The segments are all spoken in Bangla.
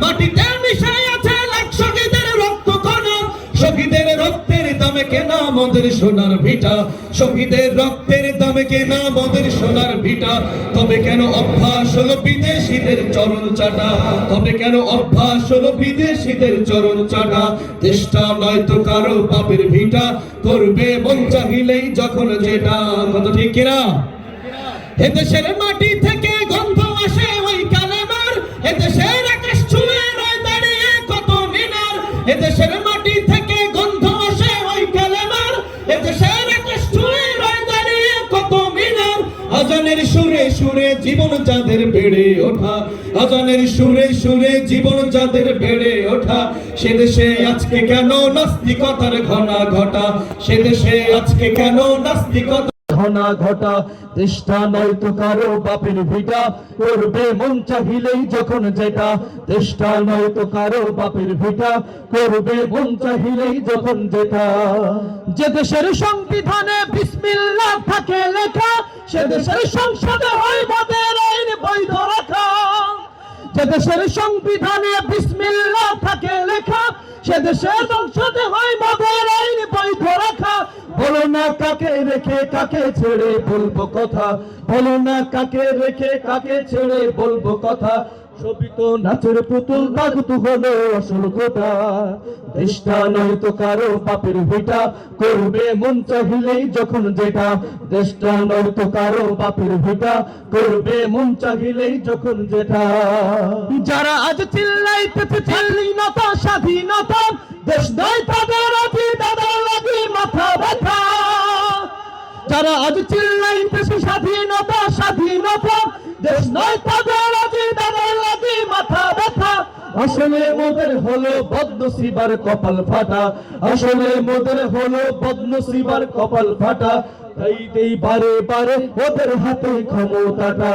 মাটিতে মিশাই আছে লাখ শহীদের রক্ত কণা। শহীদের রক্তের দামে কেনা আমাদের সোনার ভিটা। শহীদের রক্তের দামে কেনা আমাদের সোনার ভিটা। তবে কেন অভ্যাস হলো বিদেশিদের চরণ চাটা? তবে কেন অভ্যাস হলো বিদেশিদের চরণ চাটা? দেশটা নয়তো কারও পাপের ভিটা। করবে মন চাহিলেই যখন যেটা। কত ঠিক কিনা? এদেশের মাটি থেকে গন্ধ আসে ওই কালেমার। এদেশের এদেশের মাটি থেকে গন্ধ আসে ওই কালেমার। এদেশের আজানের সুরে সুরে জীবন যাদের বেড়ে ওঠা। আজানের সুরে সুরে জীবন যাদের বেড়ে ওঠা। সে দেশে আজকে কেন নাস্তিকতার ঘনা ঘটা সে দেশে আজকে কেন নাস্তিকতা ঘনা ঘটা, তেষ্টা নয়তো কারও বাপের ভিটা। করবে মন চাহিলেই যখন যেটা, তেষ্টা নয়তো কারও বাপের ভিটা। করবে মন চাহিলেই যখন যেটা। যে দেশের সংবিধানে বিসমিল্লাহ থাকে লেখা, সে দেশের সংসদে হয় বাদের আইন বৈধ রাখা। যে দেশের সংবিধানে বিসমিল্লা থাকে লেখা, সে দেশের সংসদে হয় মদের আইন বৈধ রাখা। বলো না কাকে রেখে কাকে ছেড়ে বলব কথা, বলো না কাকে রেখে কাকে ছেড়ে বলব কথা। তো নাচের পুতুল কাগুতু হলো আসল কথা। দেশটা নয়তো কারও পাপের ভিটা, করবে মন চাহিলেই যখন যেটা। দেশটা নয়তো কারও বাপের ভিটা, করবে মন চাহিলেই যখন যেটা। যারা আজ চিল্লাইতেছে স্বাধীনতা স্বাধীনতা, দেশ নয় তাদের অতি দাদার লাগি মাথা ব্যথা। যারা আজ চিল্লাইতেছে স্বাধীনতা স্বাধীনতা দেশ নয় তাদের আজি তাদের আজি মাথা ব্যথা। আসলে মোদের হলো বদনসিবার কপাল ফাটা। আসলে মোদের হলো বদনসিবার কপাল ফাটা। তাই দেই বারে ওদের হাতে ক্ষমতাটা।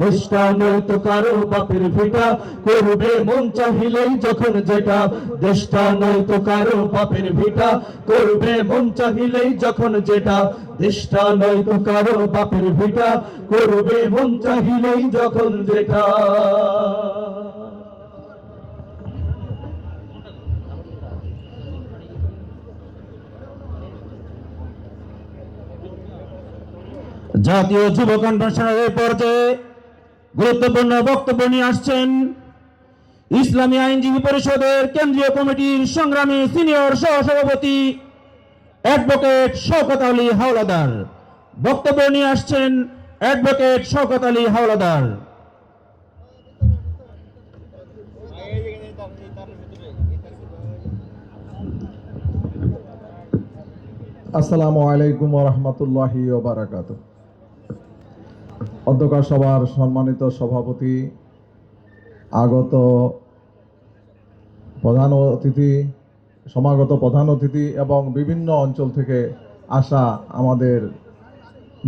দেশটা নয়তো কারও বাপের ভিটা করবে মন চাহিলেই যখন যেটা। দেশটা নয়তো কারও বাপের ভিটা করবে মন চাহিলেই যখন যেটা। দেশটা নয়তো কারও বাপের ভিটা করবে মন চাহিলেই যখন যেটা। জাতীয় যুব কনভেনশনের এই পর্যায়ে গুরুত্বপূর্ণ বক্তব্য নিয়ে আসছেন ইসলামী আইনজীবী পরিষদের কেন্দ্রীয় কমিটির সংগ্রামী সিনিয়র সহসভাপতি অ্যাডভোকেট শওকত আলী হাওলাদার। বক্তব্য নিয়ে আসছেন অ্যাডভোকেট শওকত আলী হাওলাদার। আসসালামু আলাইকুম রহমতুল্লাহি ওবারাকাত অধ্যকার সভার সম্মানিত সভাপতি, আগত প্রধান অতিথি, সমাগত প্রধান অতিথি এবং বিভিন্ন অঞ্চল থেকে আসা আমাদের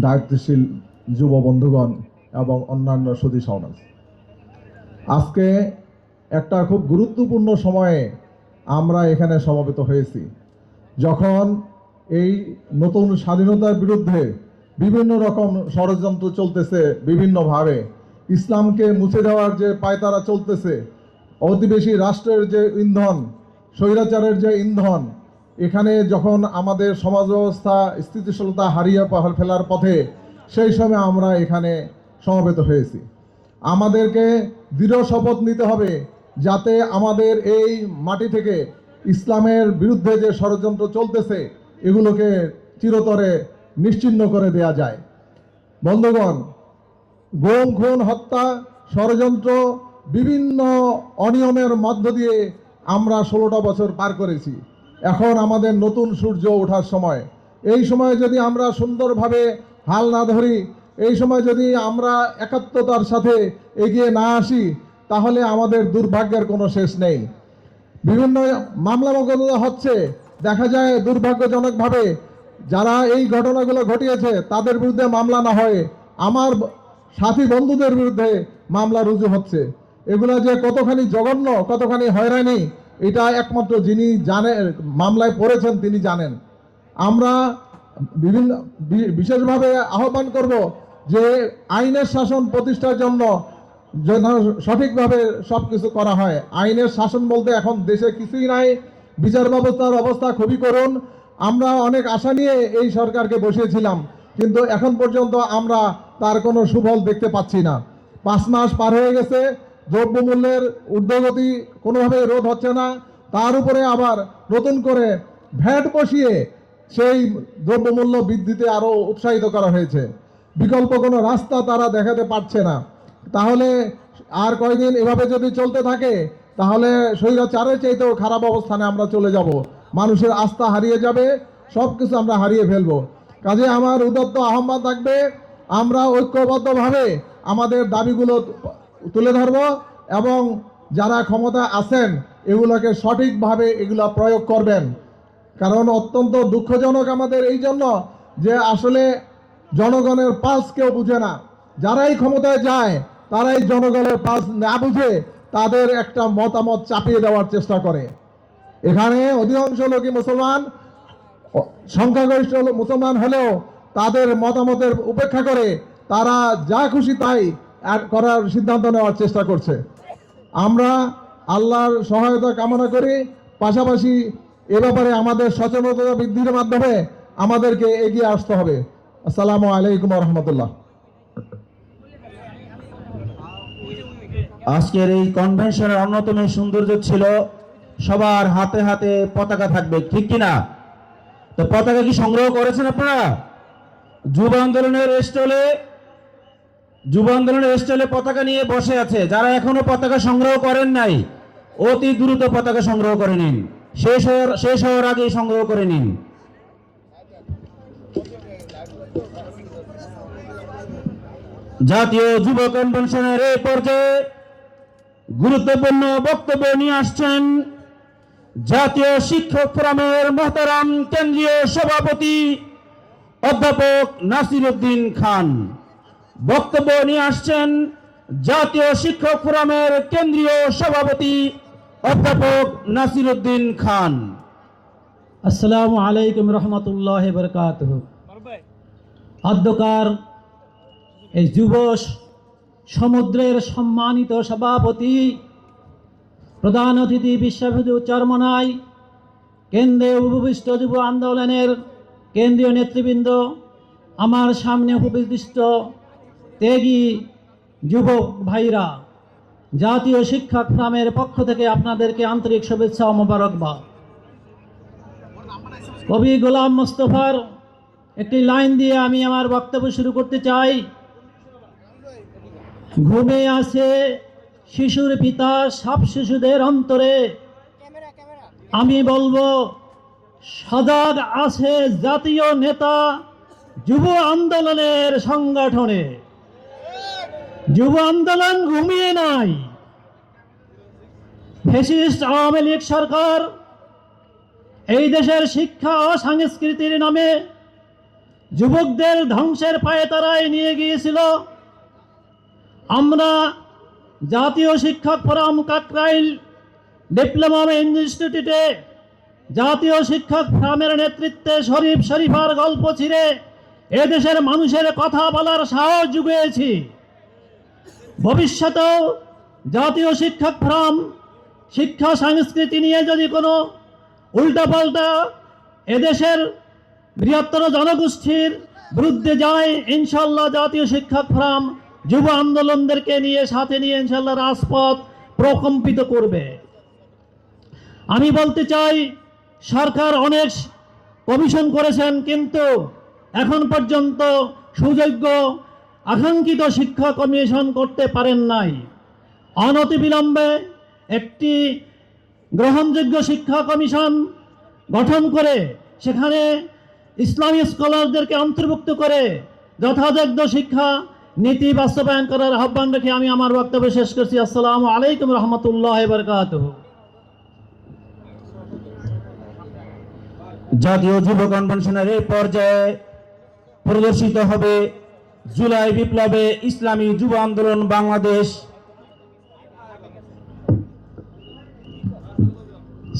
দায়িত্বশীল যুব বন্ধুগণ এবং অন্যান্য সুদী সমাজ। আজকে একটা খুব গুরুত্বপূর্ণ সময়ে আমরা এখানে সমবেত হয়েছি। যখন এই নতুন স্বাধীনতার বিরুদ্ধে বিভিন্ন রকম ষড়যন্ত্র চলতেছে বিভিন্নভাবে। ইসলামকে মুছে দেওয়ার যে পায়তারা চলতেছে, অতিবেশী রাষ্ট্রের যে ইন্ধন, স্বৈরাচারের যে ইন্ধন, এখানে যখন আমাদের সমাজ ব্যবস্থা স্থিতিশীলতা হারিয়ে ফেলার পথে, সেই সময় আমরা এখানে সমবেত হয়েছি। আমাদেরকে দৃঢ় শপথ নিতে হবে যাতে আমাদের এই মাটি থেকে ইসলামের বিরুদ্ধে যে ষড়যন্ত্র চলতেছে, এগুলোকে চিরতরে নিশ্চিহ্ন করে দেয়া যায়। বন্ধুগণ, গুম, খুন, হত্যা, ষড়যন্ত্র বিভিন্ন অনিয়মের মধ্য দিয়ে আমরা ষোলোটা বছর পার করেছি। এখন আমাদের নতুন সূর্য ওঠার সময়। এই সময় যদি আমরা সুন্দরভাবে হাল না ধরি, এই সময় যদি আমরা একাত্মতার সাথে এগিয়ে না আসি, তাহলে আমাদের দুর্ভাগ্যের কোনো শেষ নেই। বিভিন্ন মামলা মোকদ্দমা হচ্ছে। দেখা যায় দুর্ভাগ্যজনকভাবে যারা এই ঘটনাগুলো ঘটিয়েছে, তাদের বিরুদ্ধে মামলা না হয় আমার সাথী বন্ধুদের বিরুদ্ধে মামলা রুজু হচ্ছে। এগুলো যে কতখানি জঘন্য, কতখানি হয়রানি, এটা একমাত্র যিনি জানে, মামলায় পড়েছেন তিনি জানেন। আমরা বিভিন্ন বিশেষভাবে আহ্বান করব যে আইনের শাসন প্রতিষ্ঠার জন্য যেন সঠিকভাবে সব কিছু করা হয়। আইনের শাসন বলতে এখন দেশে কিছুই নাই। বিচার ব্যবস্থার অবস্থা খুবই করুন আমরা অনেক আশা নিয়ে এই সরকারকে বসিয়েছিলাম, কিন্তু এখন পর্যন্ত আমরা তার কোনো সুফল দেখতে পাচ্ছি না। পাঁচ মাস পার হয়ে গেছে, দ্রব্যমূল্যের ঊর্ধ্বগতি কোনোভাবে রোধ হচ্ছে না। তার উপরে আবার নতুন করে ভ্যাট বসিয়ে সেই দ্রব্যমূল্য বৃদ্ধিতে আরও উৎসাহিত করা হয়েছে। বিকল্প কোনো রাস্তা তারা দেখাতে পারছে না। তাহলে আর কয়দিন এভাবে যদি চলতে থাকে, তাহলে স্বৈরাচারের চাইতেও খারাপ অবস্থানে আমরা চলে যাব। মানুষের আস্থা হারিয়ে যাবে সব কিছু আমরা হারিয়ে ফেলব। কাজে আমার উদত্ত আহ্বান থাকবে, আমরা ঐক্যবদ্ধভাবে আমাদের দাবিগুলো তুলে ধরব এবং যারা ক্ষমতা আছেন, এগুলোকে সঠিকভাবে এগুলো প্রয়োগ করবেন। কারণ অত্যন্ত দুঃখজনক আমাদের এই জন্য যে আসলে জনগণের পাস কেউ বুঝে না। যারাই ক্ষমতায় যায়, তারাই জনগণের পাস না বুঝে তাদের একটা মতামত চাপিয়ে দেওয়ার চেষ্টা করে। এখানে অধিকাংশ লোকই মুসলমান। সংখ্যাগরিষ্ঠ মুসলমান হলেও তাদের মতামতের উপেক্ষা করে তারা যা খুশি তাই করার সিদ্ধান্ত নেওয়ার চেষ্টা করছে। আমরা আল্লাহর সহায়তা কামনা করি, পাশাপাশি এ ব্যাপারে আমাদের সচেতনতা বৃদ্ধির মাধ্যমে আমাদেরকে এগিয়ে আসতে হবে। আসসালামু আলাইকুম রহমতুল্লাহ আজকের এই কনভেনশনের অন্যতম সৌন্দর্য ছিল সবার হাতে হাতে পতাকা থাকবে, ঠিক কিনা? তো পতাকা কি সংগ্রহ করেছেন আপনারা? যুব আন্দোলনের স্টলে, যুব আন্দোলনের স্টলে পতাকা নিয়ে বসে আছে। যারা এখনও পতাকা সংগ্রহ করেন নাই, অতি দ্রুত পতাকা সংগ্রহ করে নিন। শেষ হওয়ার শেষ হওয়ার আগেই সংগ্রহ করে নিন। জাতীয় যুব কনভেনশনের এই পর্যায়ে গুরুত্বপূর্ণ বক্তব্য নিয়ে আসছেন জাতীয় শিক্ষক ফোরামের মহতারাম কেন্দ্রীয় সভাপতি অধ্যাপক নাসির উদ্দিন খান। বক্তব্য নিয়ে আসছেন জাতীয় শিক্ষক ফোরামের কেন্দ্রীয় সভাপতি অধ্যাপক নাসির উদ্দিন খান। আসসালামু আলাইকুম রহমতুল্লাহ বরকাত অধ্যকার এই যুব সমুদ্রের সম্মানিত সভাপতি প্রধান অতিথি বিশ্ববিদ্যু চরমনাই কেন্দ্রে উপবিষ্ট যুব আন্দোলনের কেন্দ্রীয় নেতৃবৃন্দ, আমার সামনে উপবিষ্ট ত্যাগী যুবক ভাইরা, জাতীয় শিক্ষক ফোরামের পক্ষ থেকে আপনাদেরকে আন্তরিক শুভেচ্ছা ও মোবারকবাদ। কবি গোলাম মোস্তফার একটি লাইন দিয়ে আমি আমার বক্তব্য শুরু করতে চাই। ঘুমে আছে শিশুর পিতা সব শিশুদের অন্তরে। আমি বলব সজাগ আছে জাতীয় নেতা যুব আন্দোলনের সংগঠনে। যুব আন্দোলন ঘুমিয়ে নাই। ফেসিস্ট আওয়ামী লীগ সরকার এই দেশের শিক্ষা ও সংস্কৃতির নামে যুবকদের ধ্বংসের পায়ে তারাই নিয়ে গিয়েছিল। আমরা জাতীয় শিক্ষক ফোরাম কাকরাইল ডিপ্লোমা ইনস্টিটিউটে জাতীয় শিক্ষক ফোরামের নেতৃত্বে শরীফ শরীফার গল্প ছিঁড়ে এদেশের মানুষের কথা বলার সাহস জুগিয়েছি। ভবিষ্যতেও জাতীয় শিক্ষক ফোরাম শিক্ষা সংস্কৃতি নিয়ে যদি কোনো উল্টাপাল্টা এদেশের বৃহত্তর জনগোষ্ঠীর বিরুদ্ধে যায়, ইনশাল্লাহ জাতীয় শিক্ষক ফোরাম যুব আন্দোলনদেরকে নিয়ে, সাথে নিয়ে ইনশাল্লাহ রাজপথ প্রকম্পিত করবে। আমি বলতে চাই, সরকার অনেক কমিশন করেছেন, কিন্তু এখন পর্যন্ত সুযোগ্য, আকাঙ্ক্ষিত শিক্ষা কমিশন করতে পারেন নাই। অনতিবিলম্বে একটি গ্রহণযোগ্য শিক্ষা কমিশন গঠন করে, সেখানে ইসলামী স্কলারদেরকে অন্তর্ভুক্ত করে যথাযোগ্য শিক্ষা নীতি বাস্তবায়ন করার আহ্বান রেখে আমি আমার বক্তব্য শেষ করছি। আসসালামু আলাইকুম রহমতুল্লাহ বরকাত জাতীয় যুব কনভেনশনের এই পর্যায়ে প্রদর্শিত হবে জুলাই বিপ্লবে ইসলামী যুব আন্দোলন বাংলাদেশ।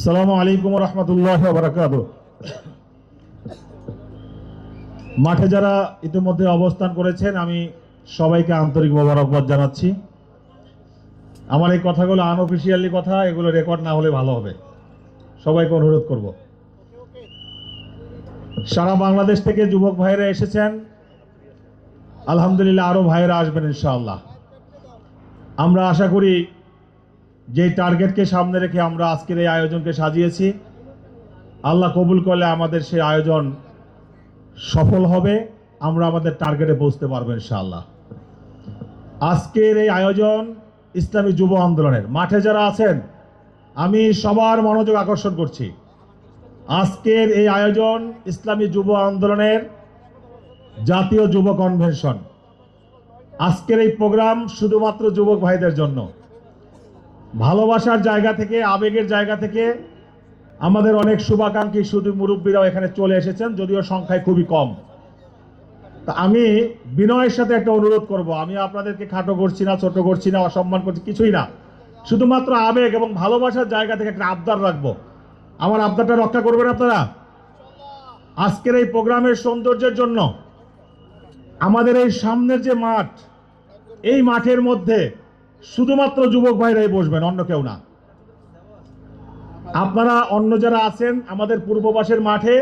সালামু আলাইকুম রহমতুল্লাহ বারাকাত মাঠে যারা ইতিমধ্যে অবস্থান করেছেন, আমি সবাইকে আন্তরিক মোবারকবাদ জানাচ্ছি। আমার এই কথাগুলো আনঅফিসিয়ালি কথা, এগুলো রেকর্ড না হলে ভালো হবে। সবাইকে অনুরোধ করব। সারা বাংলাদেশ থেকে যুবক ভাইরা এসেছেন। আলহামদুলিল্লাহ আরও ভাইরা আসবেন ইনশাআল্লাহ। আমরা আশা করি যে টার্গেটকে সামনে রেখে আমরা আজকের এই আয়োজনকে সাজিয়েছি। আল্লাহ কবুল করলে আমাদের সেই আয়োজন সফল হবে। আমরা আমাদের টার্গেটে পৌঁছতে পারব ইনশাআল্লাহ। আজকের এই আয়োজন ইসলামী যুব আন্দোলনের। মাঠে যারা আছেন, আমি সবার মনোযোগ আকর্ষণ করছি। আজকের এই আয়োজন ইসলামী যুব আন্দোলনের জাতীয় যুব কনভেনশন। আজকের এই প্রোগ্রাম শুধুমাত্র যুবক ভাইদের জন্য। ভালোবাসার জায়গা থেকে, আবেগের জায়গা থেকে আমাদের অনেক শুভাকাঙ্ক্ষী শুধু মুরব্বীরাও এখানে চলে এসেছেন, যদিও সংখ্যায় খুবই কম। তা আমি বিনয়ের সাথে একটা অনুরোধ করব। আমি আপনাদেরকে খাটো করছি না, ছোট করছি না, অসম্মান করছি, কিছুই না। শুধুমাত্র আবেগ এবং ভালোবাসার জায়গা থেকে একটা আবদার রাখব। আমার আবদারটা রক্ষা করবেন আপনারা? আজকের এই প্রোগ্রামের সৌন্দর্যের জন্য আমাদের এই সামনের যে মাঠ, এই মাঠের মধ্যে শুধুমাত্র যুবক ভাইরাই বসবেন, অন্য কেউ না। আপনারা অন্য যারা আছেন আমাদের পূর্ব পাশের মাঠে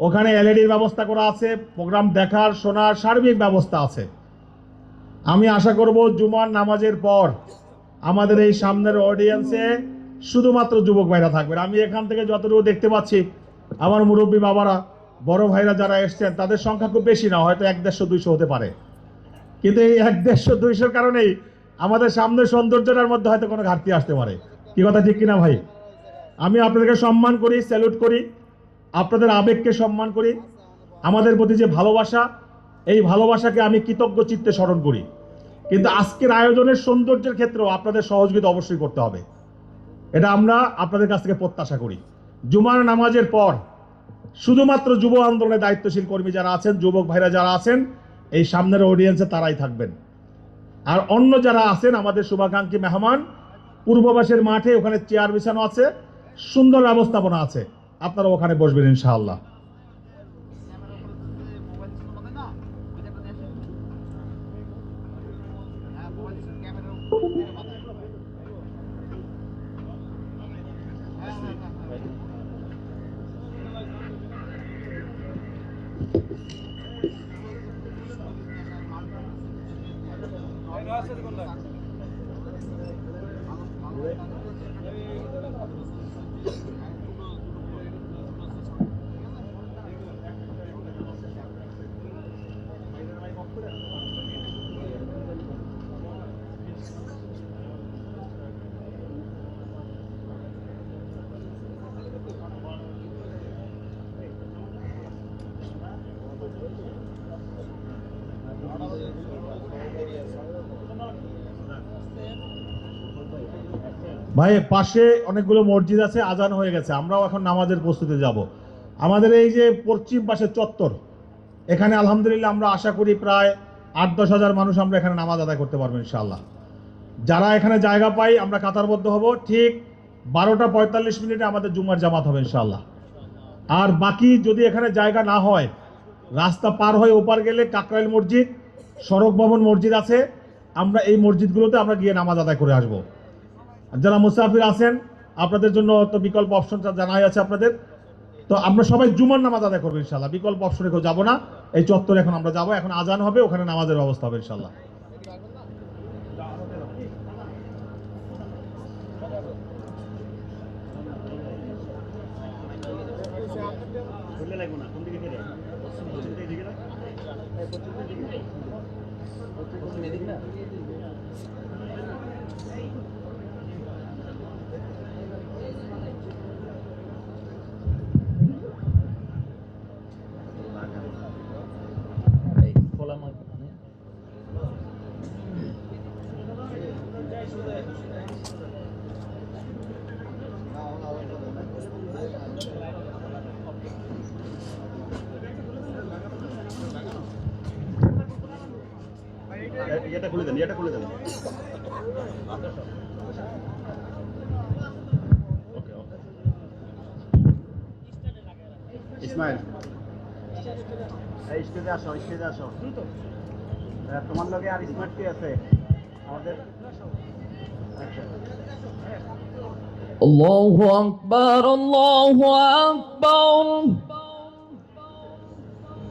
ওখানে এলইডির ব্যবস্থা করা আছে প্রোগ্রাম দেখার, শোনার, সার্বিক ব্যবস্থা আছে। আমি আশা করব জুমার নামাজের পর আমাদের এই সামনের অডিয়েন্সে শুধুমাত্র যুবক ভাইরা থাকবেন আমি এখান থেকে যতটুকু দেখতে পাচ্ছি, আমার মুরব্বী বাবারা, বড় ভাইরা যারা এসছেন, তাদের সংখ্যা খুব বেশি না, হয়তো এক দেড়শো, দুইশো হতে পারে। কিন্তু এই এক দেড়শো, দুইশোর কারণেই আমাদের সামনের সৌন্দর্যটার মধ্যে হয়তো কোনো ঘাটতি আসতে পারে। কি কথা, ঠিক কিনা ভাই? আমি আপনাদেরকে সম্মান করি স্যালুট করি। আপনাদের আবেগকে সম্মান করি। আমাদের প্রতি যে ভালোবাসা, এই ভালোবাসাকে আমি কৃতজ্ঞ চিত্তে স্মরণ করি। কিন্তু আজকের আয়োজনের সৌন্দর্যের ক্ষেত্রেও আপনাদের সহযোগিতা অবশ্যই করতে হবে। এটা আমরা আপনাদের কাছ থেকে প্রত্যাশা করি। জুমার নামাজের পর শুধুমাত্র যুব আন্দোলনের দায়িত্বশীল কর্মী যারা আছেন, যুবক ভাইরা যারা আছেন, এই সামনের অডিয়েন্সে তারাই থাকবেন। আর অন্য যারা আছেন, আমাদের শুভাকাঙ্ক্ষী মেহমান, পূর্ববাসের মাঠে ওখানে চেয়ার বিছানো আছে, সুন্দর ব্যবস্থাপনা আছে। আপনারা ওখানে বসবেন ইনশাআল্লাহ। ভাই, পাশে অনেকগুলো মসজিদ আছে, আজান হয়ে গেছে। আমরাও এখন নামাজের প্রস্তুতি যাব। আমাদের এই যে পশ্চিম পাশের চত্বর, এখানে আলহামদুলিল্লাহ আমরা আশা করি প্রায় আট দশ হাজার মানুষ আমরা এখানে নামাজ আদায় করতে পারব ইনশাল্লাহ যারা এখানে জায়গা পাই, আমরা কাতারবদ্ধ হব। ঠিক বারোটা পঁয়তাল্লিশ মিনিটে আমাদের জুমার জামাত হবে ইনশাল্লাহ আর বাকি যদি এখানে জায়গা না হয়, রাস্তা পার হয়ে ওপার গেলে কাকরাইল মসজিদ, সড়ক ভবন মসজিদ আছে। আমরা এই মসজিদগুলোতে আমরা গিয়ে নামাজ আদায় করে আসব। যারা মুসাফির আছেন, আপনাদের জন্য তো বিকল্প অপশনটা জানাই আছে আপনাদের। তো আমরা সবাই জুমার নামাজ আদায় করব ইনশাল্লাহ বিকল্প অপশনে কেউ যাব না। এই চত্বরে এখন আমরা যাব। এখন আজান হবে, ওখানে নামাজের ব্যবস্থা হবে ইনশাল্লাহ এটা খুলে দেন এটা খুলে দেন ইসমাইল এই স্টেজে আসো স্টেজে আসো হ্যাঁ, তোমার লগে আর স্মার্ট কি আছে আমাদের الله أكبر الله أكبر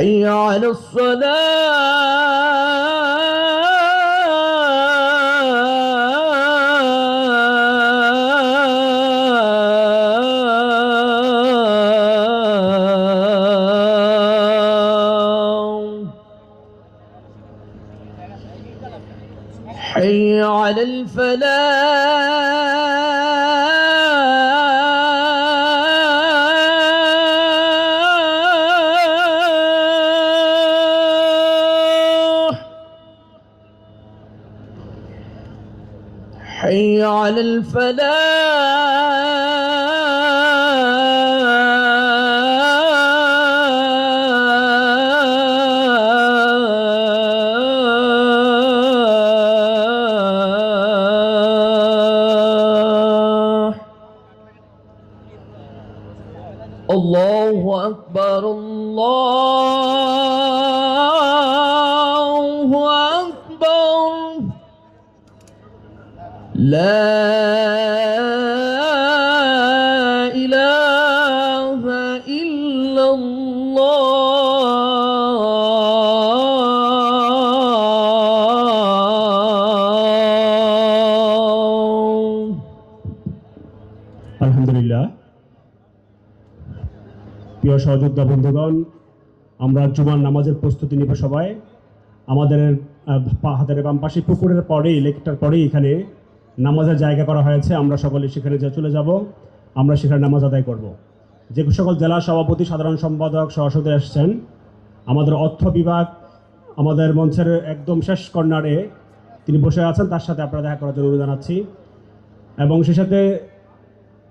حي على الصلاة. حي على الفلاح. প্রিয় সহযোদ্ধা বন্ধুগণ, আমরা জুমার নামাজের প্রস্তুতি নিব সবাই। আমাদের হাতের বাম পাশে পুকুরের পরেই, লেকটার পরেই এখানে নামাজের জায়গা করা হয়েছে। আমরা সকলে সেখানে যা চলে যাব, আমরা সেখানে নামাজ আদায় করব। যে সকল জেলা সভাপতি, সাধারণ সম্পাদক, সহসদে আসছেন আমাদের অর্থ বিভাগ, আমাদের মঞ্চের একদম শেষ কর্নারে তিনি বসে আছেন। তার সাথে আপনারা দেখা করার জন্য জানাচ্ছি। এবং সে সাথে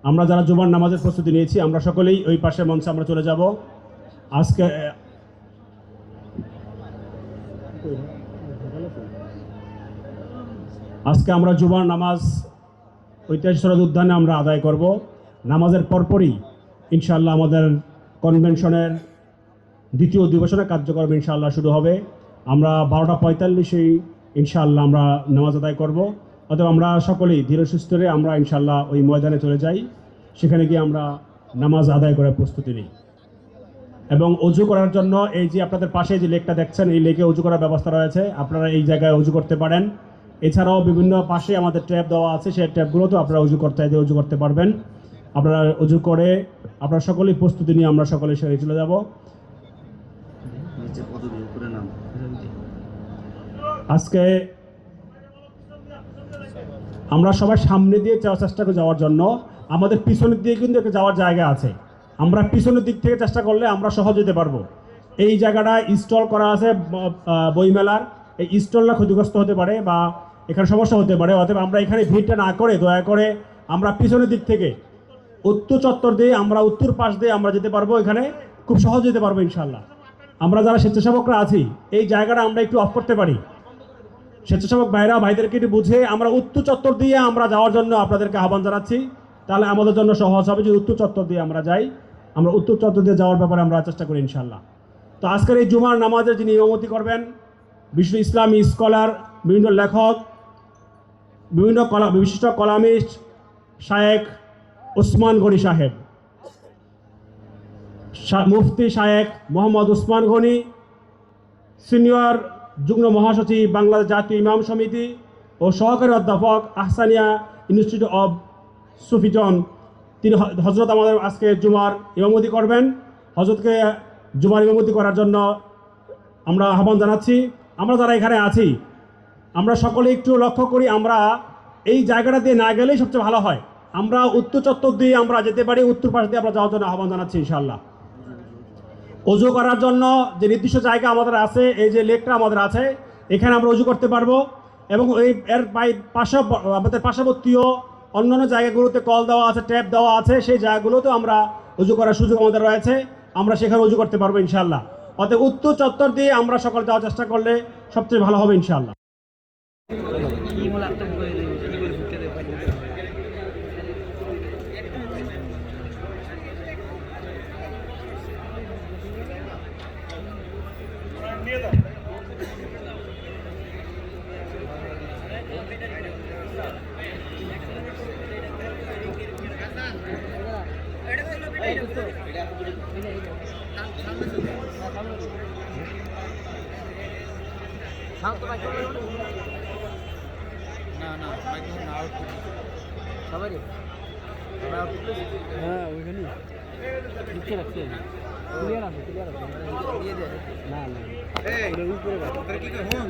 আমরা যারা জুমার নামাজের প্রস্তুতি নিয়েছি, আমরা সকলেই ওই পাশে মঞ্চে আমরা চলে যাব। আজকে আজকে আমরা জুমার নামাজ ঐতিহাসিক সরদ উদ্যানে আমরা আদায় করব। নামাজের পরপরই ইনশাআল্লাহ আমাদের কনভেনশনের দ্বিতীয় অধিবেশনের কার্যক্রম ইনশাআল্লাহ শুরু হবে। আমরা বারোটা পঁয়তাল্লিশেই ইনশাআল্লাহ আমরা নামাজ আদায় করব। অতএব আমরা সকলেই ধীরে সুস্থরে আমরা ইনশাল্লাহ ওই ময়দানে চলে যাই সেখানে গিয়ে আমরা নামাজ আদায় করার প্রস্তুতি নিই। এবং অজু করার জন্য এই যে আপনাদের পাশে যে লেকটা দেখছেন এই লেকে অজু করার ব্যবস্থা রয়েছে। আপনারা এই জায়গায় অজু করতে পারেন। এছাড়াও বিভিন্ন পাশে আমাদের ট্যাপ দেওয়া আছে সেই ট্যাপগুলোতেও আপনারা অজু করতে চাইলে অজু করতে পারবেন। আপনারা অজু করে আপনারা সকলেই প্রস্তুতি নিয়ে আমরা সকলে সেখানে চলে যাব। আজকে আমরা সবাই সামনে দিয়ে যাওয়ার চেষ্টা করে যাওয়ার জন্য। আমাদের পিছনের দিকে কিন্তু একটা যাওয়ার জায়গা আছে। আমরা পিছনের দিক থেকে চেষ্টা করলে আমরা সহজ যেতে পারব। এই জায়গাটা ইনস্টল করা আছে বইমেলার। এই ইনস্টলটা ক্ষতিগ্রস্ত হতে পারে বা এখানে সমস্যা হতে পারে। অতএব আমরা এখানে ভিড়টা না করে, দয়া করে আমরা পিছনের দিক থেকে উত্তর চত্বর দিয়ে, আমরা উত্তর পাশ দিয়ে আমরা যেতে পারব এখানে। খুব সহজ যেতে পারব ইনশাল্লাহ আমরা যারা স্বেচ্ছাসেবকরা আছি, এই জায়গাটা আমরা একটু অফ করতে পারি। স্বেচ্ছাসেবক ভাইরা, ভাইদেরকে একটু বুঝে আমরা উত্তর চত্বর দিয়ে আমরা যাওয়ার জন্য আপনাদেরকে আহ্বান জানাচ্ছি। তাহলে আমাদের জন্য সহজ হবে যদি উত্তর চত্বর দিয়ে আমরা যাই। আমরা উত্তর চত্বর দিয়ে যাওয়ার ব্যাপারে আমরা চেষ্টা করি ইনশাল্লাহ তো আজকের এই জুমার নামাজের যিনি ইমামতি করবেন বিশ্ব ইসলামী স্কলার, বিভিন্ন লেখক, বিভিন্ন কলা, বিশিষ্ট কলামিস্ট, শায়েক ওসমান গনি সাহেব। মুফতি শায়েক মোহাম্মদ ওসমান গনি, সিনিয়র যুগ্ম মহাসচিব বাংলাদেশ জাতীয় ইমাম সমিতি ও সহকারী অধ্যাপক আহসানিয়া ইনস্টিটিউট অব সুফিজন। তিনি হজরত আমাদের আজকে জুমার ইমামতি করবেন। হজরতকে জুমার ইমামতি করার জন্য আমরা আহ্বান জানাচ্ছি। আমরা যারা এখানে আছি, আমরা সকলে একটু লক্ষ্য করি আমরা এই জায়গাটা দিয়ে না গেলেই সবচেয়ে ভালো হয়। আমরা উত্তর চত্বর দিয়ে আমরা যেতে পারি, উত্তর পাশ দিয়ে আমরা যাওয়ার জন্য আহ্বান জানাচ্ছি ইনশাল্লাহ অজু করার জন্য যে নির্দিষ্ট জায়গা আমাদের আছে, এই যে লেকটা আমাদের আছে, এখানে আমরা অজু করতে পারব এবং এই এর পাশা আমাদের পার্শ্ববর্তীয় অন্যান্য জায়গাগুলোতে কল দেওয়া আছে, ট্যাপ দেওয়া আছে, সেই জায়গাগুলোতেও আমরা অজু করার সুযোগ আমাদের রয়েছে। আমরা সেখানে অজু করতে পারব ইনশাল্লাহ অতএব উত্তর চত্বর দিয়ে আমরা সকল যাওয়ার চেষ্টা করলে সবচেয়ে ভালো হবে ইনশাল্লাহ হ্যাঁ ওইখানে রাখছি ক্লিয়ার আছে ক্লিয়ার না না। আপনার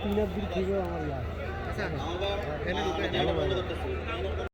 তিনের দিক থেকে আমার